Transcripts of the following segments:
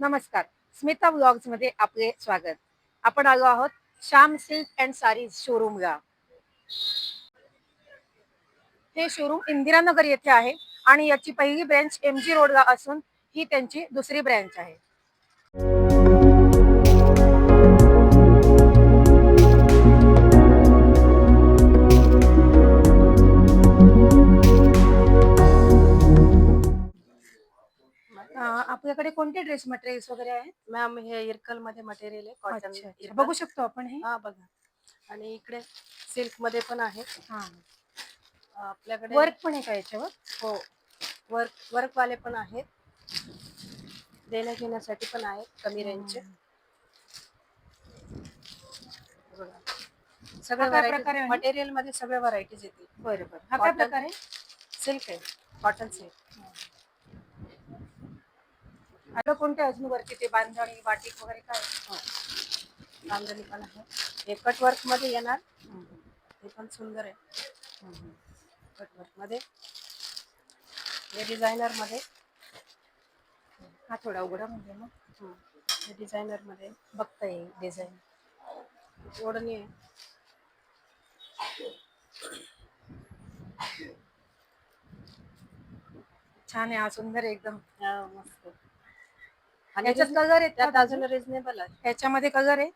नमस्कार. स्मिता ब्लॉग्समध्ये आपले स्वागत. आपण आलो आहोत श्याम सिल्क अँड सारीज शोरूमला. हे शोरूम इंदिरानगर येथे आहे आणि याची पहिली ब्रँच एम जी रोडला असून ही त्यांची दुसरी ब्रँच आहे. ड्रेस मटेरियल्स वगैरे आहेत? मॅम हे इरकलमध्ये मटेरियल आहे कॉटन अच्छा. बघू शकतो आपण हे? हा बघा. आणि इकडे सिल्कमध्ये पण आहे. हा. आपल्याकडे वर्क पण आहे का याच्यावर? हो. वर्क वर्क वाले पण आहेत. देण्या घेण्यासाठी पण आहेत कमी रेंजचे बघा. सगळे हा काय प्रकार आहे? मटेरियलमध्ये सगळे व्हरायटीज येतील. बरं बरं. हा काय Cotton. प्रकार आहे? सिल्क आहे. कॉटन सिल्क आता कोणते अजून वरती? ते बांधणी बाटिक वगैरे काय? बांधणी पण आहे. हे कट वर्कमध्ये येणार. हे पण सुंदर आहे. कट वर्कमध्ये. हे डिझायनरमध्ये. हा थोडा उघडा म्हणजे मग. हे. डिझायनरमध्ये. बघता येईल डिझाईन ओढणी आहे. छान आहे हा सुंदर आहे एकदम. हा, मस्त. आणि याच्यात कलर आहेत त्यात अजून रिझनेबल आहे. याच्यामध्ये कलर आहे?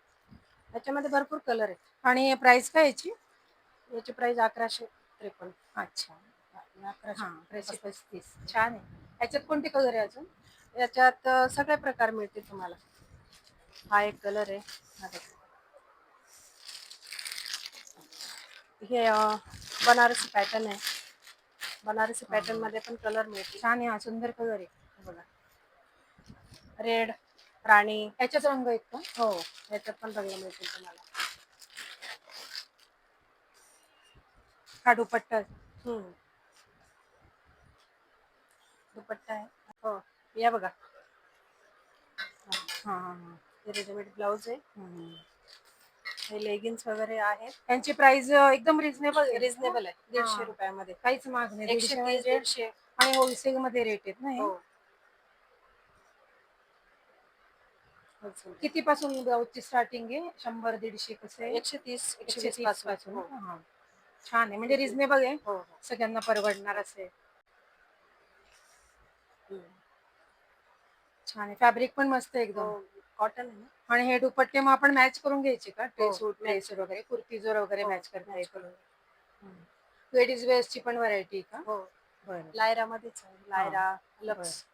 याच्यामध्ये भरपूर कलर आहेत. आणि प्राइस काय याची? याची प्राइस अकराशे त्रेपन्न. अच्छा. हा अकराशे पस्तीस. छान आहे. याच्यात कोणते कलर आहे अजून? याच्यात अं, सगळे प्रकार मिळतील तुम्हाला. हा एक कलर आहे. हा बघा. हे अं, बनारसी पॅटर्न आहे. बनारसी पॅटर्नमध्ये पण कलर मिळतील. छान आहे हा सुंदर कलर आहे. हे बघा. रेड राणी. याच्यात रंग आहेत का? हो याच्यात पण रंग मिळतील तुम्हाला. हा दुपट्टा हम्म. दुपट्टा आहे. हो या बघा. हा हा रेडीमेड ब्लाऊज आहे. हे लेगिन्स वगैरे आहेत. यांची प्राइस एकदम रिझनेबल रिझनेबल आहे. दीडशे. रुपयामध्ये. काहीच महाग नाही. एकशे म्हणजे दीडशे. आणि होलसेल मध्ये रेट आहेत ना हे? हो. किती पासून ब्लाऊजची स्टार्टिंग आहे? शंभर दीडशे कसं आहे? एकशे तीस एकशे तीसपासून. हो. हा. छान आहे. म्हणजे रिझनेबल आहे. हो हो. सगळ्यांना परवडणार असेल. हम्म. छान आहे. फॅब्रिक पण मस्त आहे एकदम. हो कॉटन आहे ना? आणि हे दुपट्टे मग आपण मॅच करून घ्यायचे का? हो, ड्रेस सूट match. ड्रेस वगैरे कुर्तीजोर वगैरे हो, मॅच करता match येतो. करून. लेडीज वेअर्सची पण व्हरायटी का? हो. बरं. लायरा मध्येच आहे. Lyra Lux.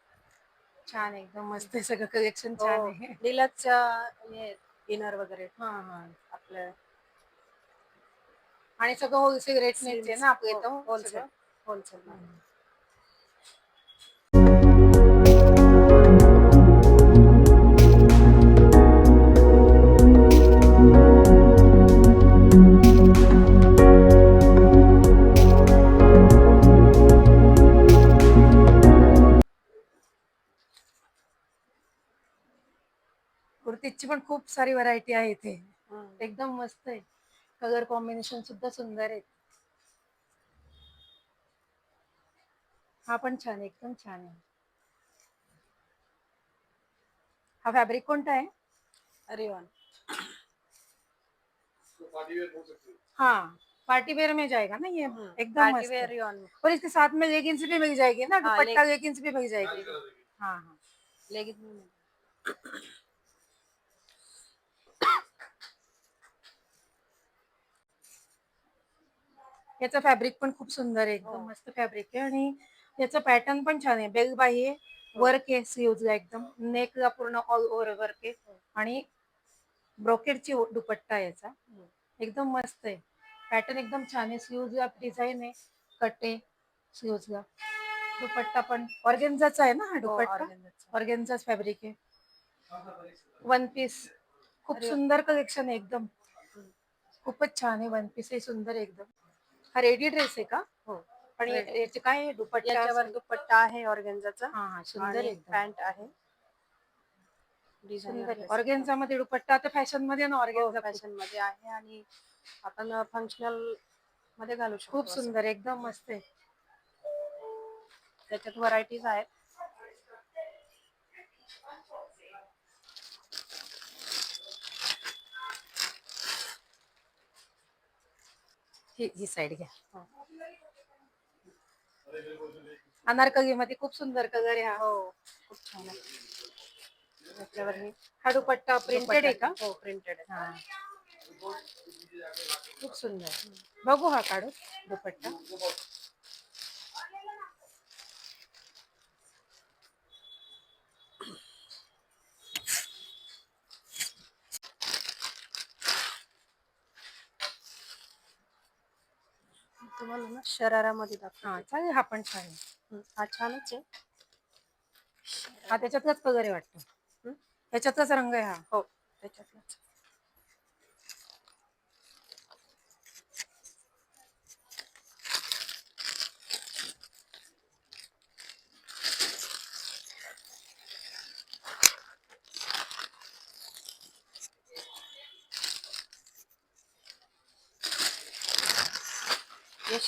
छान एकदम मस्त आहे सगळं. कलेक्शन छान हो आहे. डिलक्स हे इनर वगैरे. हा हा. आपलं. आणि सगळं होलसेल रेट आहे ना आपल्या हो, इथं. सगळं? होलसेल कुर्तीची पण खूप सारी व्हरायटी आहे इथे एकदम मस्त आहे. कलर कॉम्बिनेशन सुद्धा सुंदर आहे हा पण छान एकदम छान आहे. हा फॅब्रिक कोणता आहे? रिओन हाँ पार्टी वेयर में जाएगा ना ये? एकदम पार्टी वेयर और इसके साथ में लेगिंग्स भी मिल जाएगी ना हाँ, दुपट्टा लेगिंग्स भी मिल जाएगी। हाँ हाँ। लेगिन याचं फॅब्रिक पण खूप सुंदर आहे एकदम हो. मस्त फॅब्रिक आहे आणि याचं पॅटर्न पण छान आहे. बेल बाही आहे हो. वर्क आहे स्लीव्हजला एकदम. नेकला पूर्ण ऑल ओव्हर वर्क आहे हो. आणि ब्रोकेडची दुपट्टा आहे याचा. एकदम मस्त आहे. पॅटर्न एकदम छान आहे. स्लीव्हजला डिझाईन आहे कट आहे स्लीव्हजला दुपट्टा पण ऑर्गेन्झाचा आहे ना हा हो, दुपट्टा. ऑर्गेन्झाच फॅब्रिक आहे. वन पीस खूप. सुंदर कलेक्शन आहे एकदम. खूपच छान आहे. वन पीस आहे सुंदर एकदम. हा रेडी ड्रेस आहे का हो आणि Ready. याचे काय? दुपट्टा याच्यावर? दुपट्टा आहे ऑर्गेन्झाचा हा हा सुंदर आहे आणि एकदम. पॅन्ट आहे आहे ऑर्गेन्झा मध्ये दुपट्टा आता फॅशनमध्ये ना ऑर्गेन्झा फॅशनमध्ये आहे आणि आपण फंक्शनलमध्ये घालू शकतो खूप असं. सुंदर एकदम मस्त आहे त्याच्यात व्हरायटीज आहेत ही ही साईड घ्या. हो. अनारकली मध्ये खूप सुंदर कलर आहे हा. हो खूप छान आहे. त्याच्यावर हे हा दुपट्टा प्रिंटेड आहे का? हो प्रिंटेड आहे. खूप सुंदर. बघू हा काढू दुपट्टा. तुम्हाला ना शरारामध्ये दाखव हा चालेल हा पण छान आहे. हा छानच आहे. हा त्याच्यातलाच कलर आहे वाटतं. हं? त्याच्यातलाच रंग आहे हा. हो त्याच्यातलंच.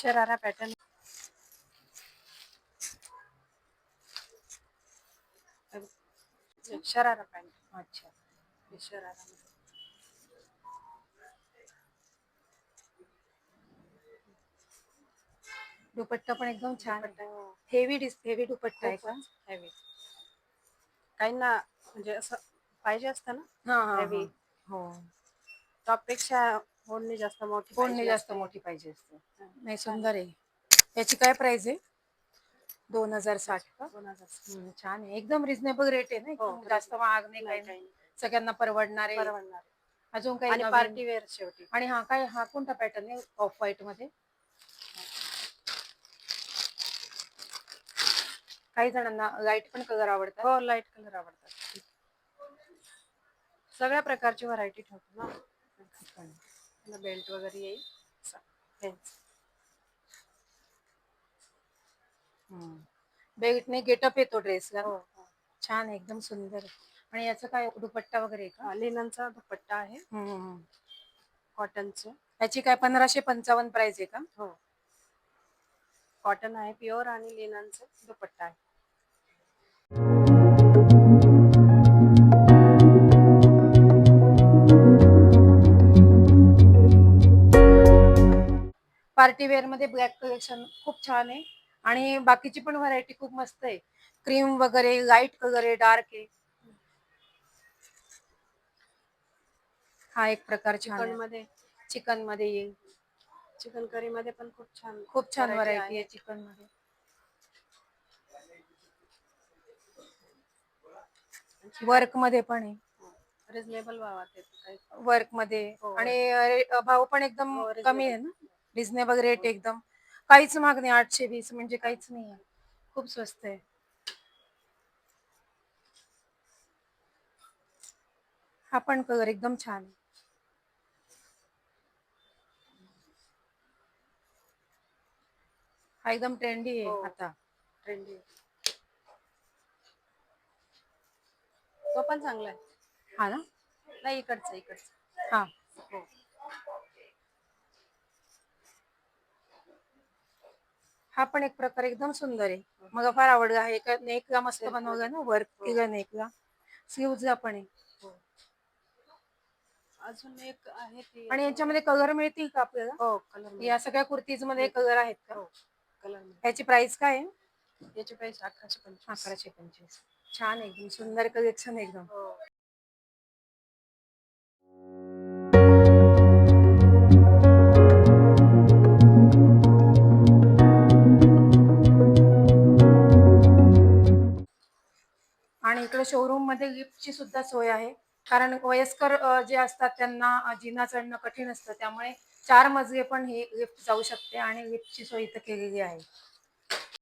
शरारा पॅटर्न शरारा पॅन्ट अच्छा. शरारा दुपट्टा पण एकदम छान. हेवी डिस हेवी दुपट्टा आहे का? हेवी काहींना म्हणजे असं पाहिजे असतं ना? हा हा Heavy. हा. हो. टॉपपेक्षा ओढणी जास्त मोठी पाहिजे जास्त असते. मोठी पाहिजे असते. नाही. सुंदर आहे. याची काय प्राइस आहे? दोन हजार साठ का? दोन हजार. हम्म, छान आहे. एकदम रिझनेबल रेट आहे ना हो, एकदम जास्त महाग नाही नाही, काही काही नाही. सगळ्यांना परवडणार आहे. परवडणार. अजून काही आणि नवीन? पार्टी वेअर शेवटी. आणि हा काय हा कोणता पॅटर्न आहे? ऑफ व्हाईटमध्ये? काही जणांना लाइट पण कलर आवडतात. हो लाइट कलर आवडतात. सगळ्या प्रकारची व्हरायटी ठेवतो ना. बेल्ट वगैरे येईल. हेच. बेल्टने गेटअप येतो ड्रेसला हो. छान आहे, एकदम सुंदर. आणि याचं काय दुपट्टा वगैरे का लिननचा दुपट्टा आहे. कॉटनचं याची काय पंधराशे पंचावन्न प्राइस आहे का हो कॉटन आहे प्युअर आणि लिननचं दुपट्टा आहे पार्टी वेअरमध्ये ब्लॅक कलेक्शन खूप छान आहे. आणि बाकीची पण व्हरायटी खूप मस्त आहे. क्रीम वगैरे लाइट कलर आहे डार्क आहे. हा एक प्रकार चिकनमध्ये चिकनमध्ये येईल चिकन करी मध्ये पण खूप छान खूप छान व्हरायटी आहे. चिकनमध्ये वर्कमध्ये पण आहे. रिझनेबल भावात वर्कमध्ये हो. आणि भाव पण एकदम हो. कमी आहे ना? रिझनेबल रेट एकदम. काहीच महाग नाही आठशे वीस म्हणजे काहीच नाही आहे. खूप स्वस्त आहे. हा पण कलर एकदम छान आहे. हा एकदम ट्रेंडी आहे हो. आता. ट्रेंडी तो पण चांगला आहे. हा ना? नाही इकडचं इकडचं. हा. हो. हा पण एक प्रकार एकदम सुंदर आहे. मला फार आवडला. आहे एका नेकला मस्त बनवलं ना वर्क हो. केलं नेकला स्लीव्हजला पण आहे. हो. अजून एक आहे ती आणि याच्यामध्ये कलर मिळतील का आपल्याला? हो कलर या सगळ्या कुर्तीजमध्ये कलर आहेत का? हो कलर याची प्राइस काय आहे? याचे पैसे अकराशे पंचवीस. अकराशे पंचवीस. छान एकदम सुंदर कलेक्शन एकदम. हो शोरूममध्ये शोरूममध्ये लिफ्टची सुद्धा सोय आहे. कारण वयस्कर जे असतात त्यांना जिना चढणं कठीण असतं. त्यामुळे चार मजले पण ही लिफ्ट जाऊ शकते आणि लिफ्टची सोय इथं केलेली आहे.